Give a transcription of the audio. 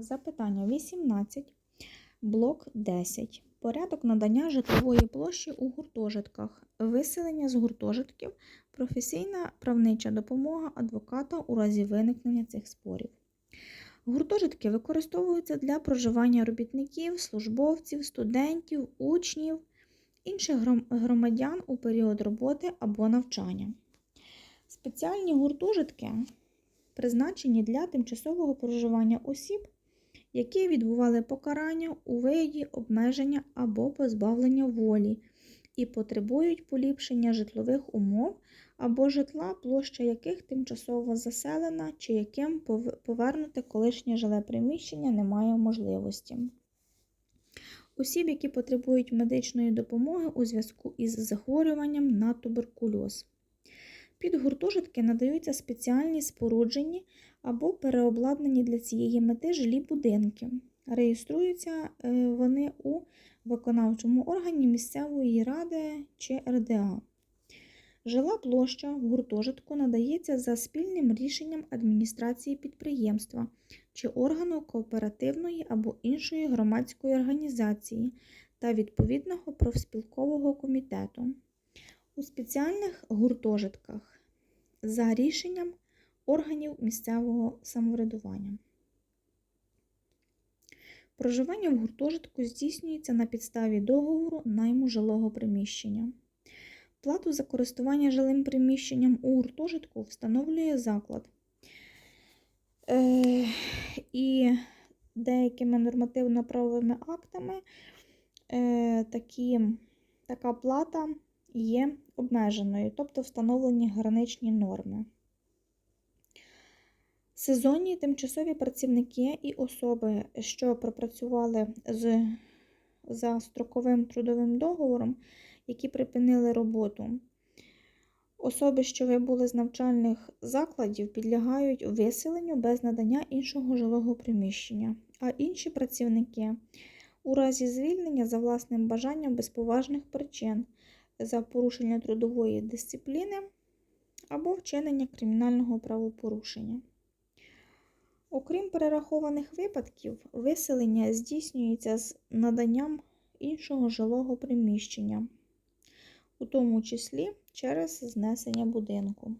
Запитання 18, блок 10. Порядок надання житлової площі у гуртожитках, виселення з гуртожитків, професійна правнича допомога адвоката у разі виникнення цих спорів. Гуртожитки використовуються для проживання робітників, службовців, студентів, учнів, інших громадян у період роботи або навчання. Спеціальні гуртожитки призначені для тимчасового проживання осіб, які відбували покарання у виді обмеження або позбавлення волі і потребують поліпшення житлових умов або житла, площа яких тимчасово заселена, чи яким пов- повернути колишнє жиле приміщення немає можливості. Осіб, які потребують медичної допомоги у зв'язку із захворюванням на туберкульоз. Під гуртожитки надаються спеціальні споруджені або переобладнані для цієї мети жилі будинки. Реєструються е, вони у виконавчому органі місцевої ради чи РДА. Жила площа в гуртожитку надається за спільним рішенням адміністрації підприємства чи органу кооперативної або іншої громадської організації та відповідного профспілкового комітету. У спеціальних гуртожитках за рішенням органів місцевого самоврядування. Проживання в гуртожитку здійснюється на підставі договору найму жилого приміщення. Плату за користування жилим приміщенням у гуртожитку встановлює заклад. Е, і деякими нормативно-правовими актами е, такі, така плата є обмеженою, тобто встановлені граничні норми. Сезонні тимчасові працівники і особи, що пропрацювали з, за строковим трудовим договором, які припинили роботу. Особи, що вибули з навчальних закладів, підлягають виселенню без надання іншого жилого приміщення, а інші працівники у разі звільнення за власним бажанням без поважних причин за порушення трудової дисципліни або вчинення кримінального правопорушення. Окрім перерахованих випадків, виселення здійснюється з наданням іншого жилого приміщення, у тому числі через знесення будинку.